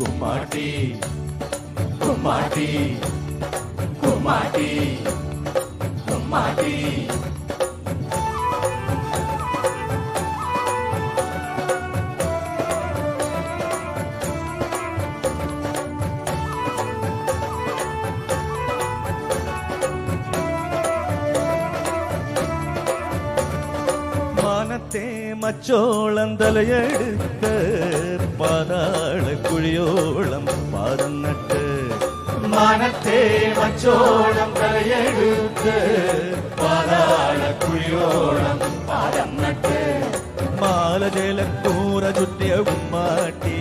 കുമ്മാട്ടി കുമ്മാട്ടി കുമ്മാട്ടി കുമ്മാട്ടി മാനത്തെ മച്ചോളം തലയെടുത്ത് പാതാള കുഴിയോളം പാദം നട്ട് മാനത്തെ മച്ചോളം തലയെടുത്ത് പാതാള കുഴിയോളം പാദം നട്ട് മാലജലക്കൂറ ചുറ്റിയ കുമ്മാട്ടി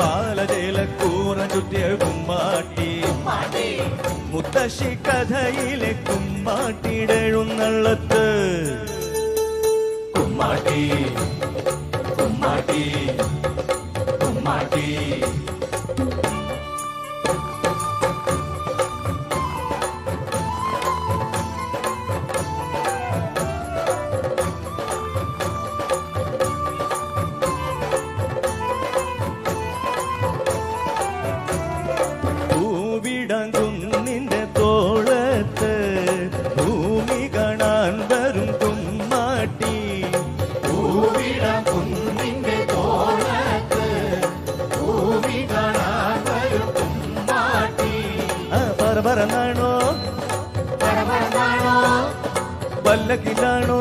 മാലജലക്കൂറ ചുറ്റിയ കുമ്മാട്ടി മുത്തശ്ശി കഥയിലെ കുമ്മാട്ടിയിടെഴുന്നള്ളത്ത് കുമ്മാട്ടി കുമ്മാട്ടി കുമ്മാട്ടി പറ വല്ലകിലാണോ?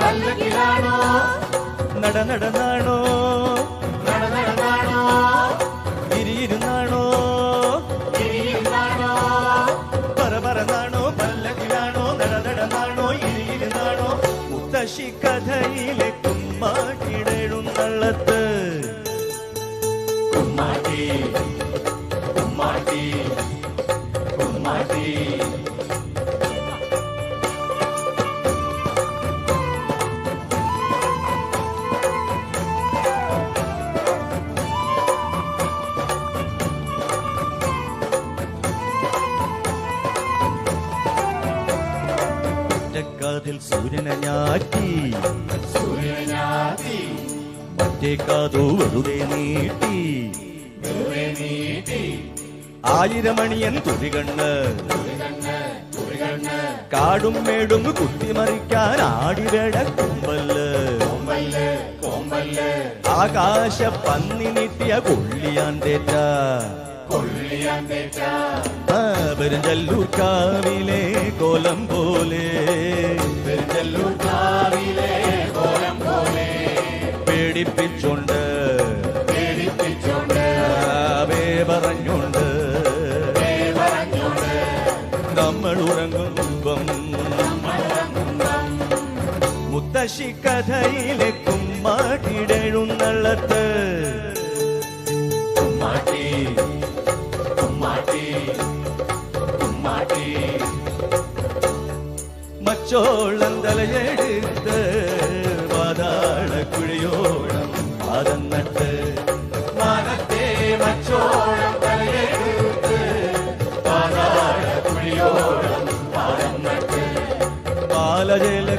പല്ലക്കിലാണോ നട നടന്നാണോ മുത്തശ്ശി കഥയിലെ കുമ്മാട്ടിടെഴുന്നള്ളത്ത് കുമ്മാട്ടി കുമ്മാട്ടി. ഒറ്റക്കാതിൽ സൂര്യനെ ഞാറ്റി. സൂര്യനാറ്റി മറ്റേ കാതു വെറുതെ നീട്ടി. വെറുതെ നീട്ടി. ആയിരമണിയൻ തുരികണ്ണ് കാടും മേടും കുത്തിമറിക്കാൻ കുമ്പൽ കോമ്പല്ല് ആകാശ പന്നി നീട്ടിയ കൊള്ളിയാൻ തേറ്റ പെരുഞ്ചല്ലൂർ കാവിലെ കോലം പോലെ മുത്തശ്ശി കഥയിലെ കുമ്മാട്ടിടെഴുന്നള്ളത്ത്. കുമ്മാട്ടി കുമ്മാട്ടി കുമ്മാട്ടി. മച്ചോളം തലയെടുത്ത് വാതാള കുഴിയോളം പാദം നട്ട് മാനത്തെ മച്ചോളം തലയെടുത്ത് വാതാള കുഴിയോളം പാദം നട്ട് പാലജലക്കൂറ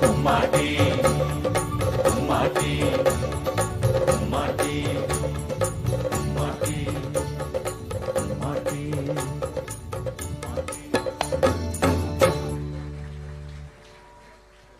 കുമ്മാട്ടി